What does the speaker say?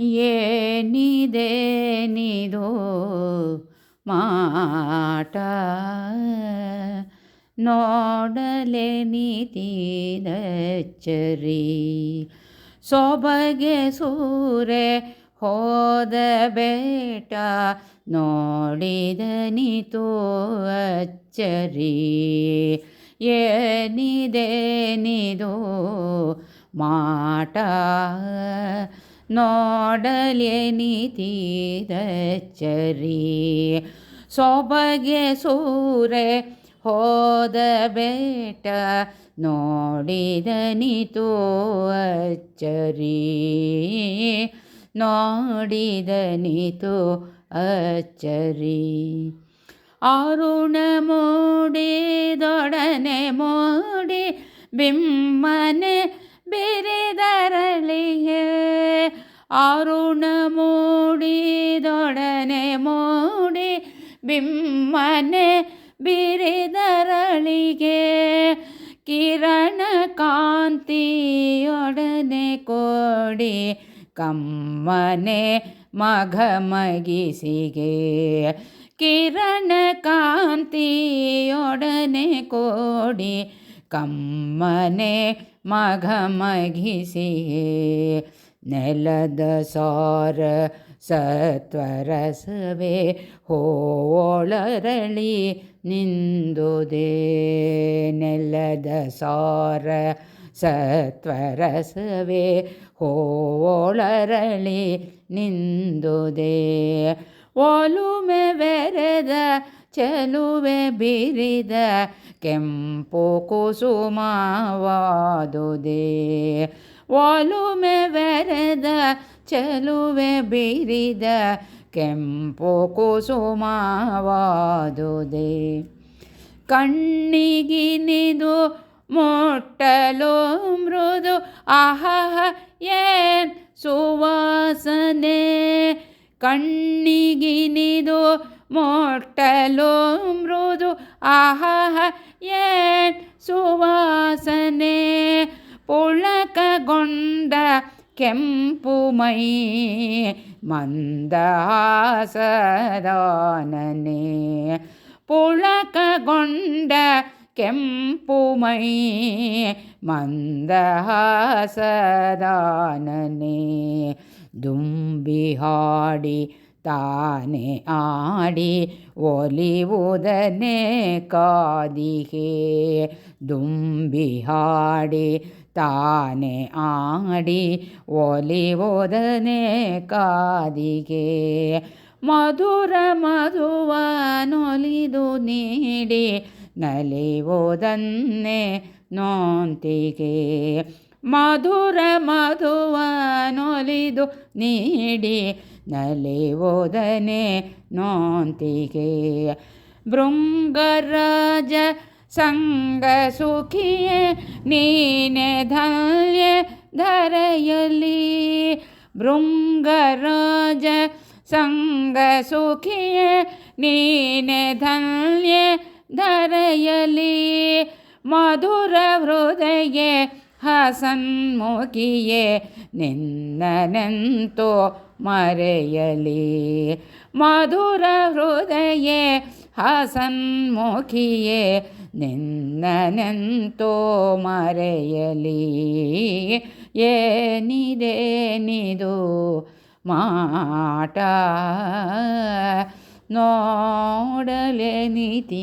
ಏನಿದೇನಿದು ಮಾಟ? ನೋಡಲೆ ನೀತಿದಚ್ಚರಿ ಸೊಬಗೆ ಸೂರೆ ಹೋದ ಬೇಟ ನೋಡಿದ ನೀತು ಅಚ್ಚರಿ. ಏನಿದೇನಿದು ಮಾಟ? ನೋಡಲೆ ನೀತಿದಚ್ಚರಿ ಸೊಬಗೆ ಸೂರೆ ಹೋದ ಬೇಟ ನೋಡಿದ ನೀತು ಅಚ್ಚರಿ. ನೋಡಿದ ನೀತು ಅಚ್ಚರಿ. ಅರುಣ ಮೂಡಿದೊಡನೆ ಮೂಡಿ ಬಿಮ್ಮನೆ ಬಿರಿದರಳಿಗೆ ಅರುಣ ಮೂಡಿದೊಡನೆ ಮೂಡಿ, ಬಿಮ್ಮನೆ ಬಿರಿದರಳಿಗೆ ಕಿರಣ ಕಾಂತಿಯೊಡನೆ ಕೋಡಿ, ಕಮ್ಮನೆ ಮಗಮಗಿಸಿಗೆ ಕಿರಣ ಕಾಂತಿಯೊಡನೆ ಕೋಡಿ, ಕಮ್ಮನೆ ಮಘ ಮಗಿಸಿಗೆ ನೆಲದ ಸಾರ ಸತ್ವರಸವೇ ಹೋಳರಳಿ ನಿಂದುದೇ. ನೆಲದ ಸಾರ ಸತ್ವರಸವೇ ಹೋಳರಳಿ ನಿಂದುದೇ. ಒಲುಮೆ ಬೆರೆದ ಚೆಲುವೆ ಬಿರಿದ ಕೆಂಪು ಕುಸುಮವಾದುದೇ. ವಾಲುಮೆ ಬೆರೆದ ಚೆಲುವೆ ಬಿರಿದ ಕೆಂಪು ಕುಸುಮವಾದುದೇ. ಕಣ್ಣಿಗಿನಿದು ಮೊಟ್ಟಲು ಮೃದು ಆಹ ಏನ್ ಸುವಾಸನೆ. ಕಣ್ಣಿಗಿನಿದು ಮೊಟ್ಟಲು ಮೃದು ಆಹ ಏನ್ ಸುವಾಸನೆ? ಪುಳಕಗೊಂಡ ಕೆಂಪು ಮೈ ಮಂದಹಾಸದಾನನೆ ಪುಳಕಗೊಂಡ ಕೆಂಪು ಮೈ ಮಂದಹಾಸದಾನನೆ ದುಂಬಿ ಹಾಡಿ താനെ ആടി ഒലിവുതനെ കാതിഹേ. ദുംബിഹാടി താനെ ആടി ഒലിവുതനെ കാതികേ മധുര മധുവനൊലിതു നേടി നലിവുതന്നെ നോന്തികേ. മധുര മധുവനൊലിതു നേടി ಮಧುವ ನೊಲಿದು ನೀಡಿ ನಲಿವುದನೆ ನೋಂತಿಗೆ ಭೃಂಗರಾಜ ಸಂಗ ಸುಖಿಯೇ ನೀನೆ ಧನ್ಯ ಧರೆಯಲಿ ಭೃಂಗರಾಜ ಸಂಗ ಸುಖಿಯೇ ನೀನೆ ಧನ್ಯ ಧರೆಯಲಿ ಮಧುರ ಹೃದಯ ಹಸನ್ಮುಖಿಯೇ ನಿನ್ನನೆಂತೋ ಮರೆಯಲಿ ಮಧುರ ಹೃದಯ ಹಸನ್ಮುಖಿಯೇ ನಿನ್ನನೆಂತೋ ಮರೆಯಲಿ ಏನಿದೇನಿದು ಮಾಟ ನೋಡಲೆ ನೀತಿದಚ್ಚರಿ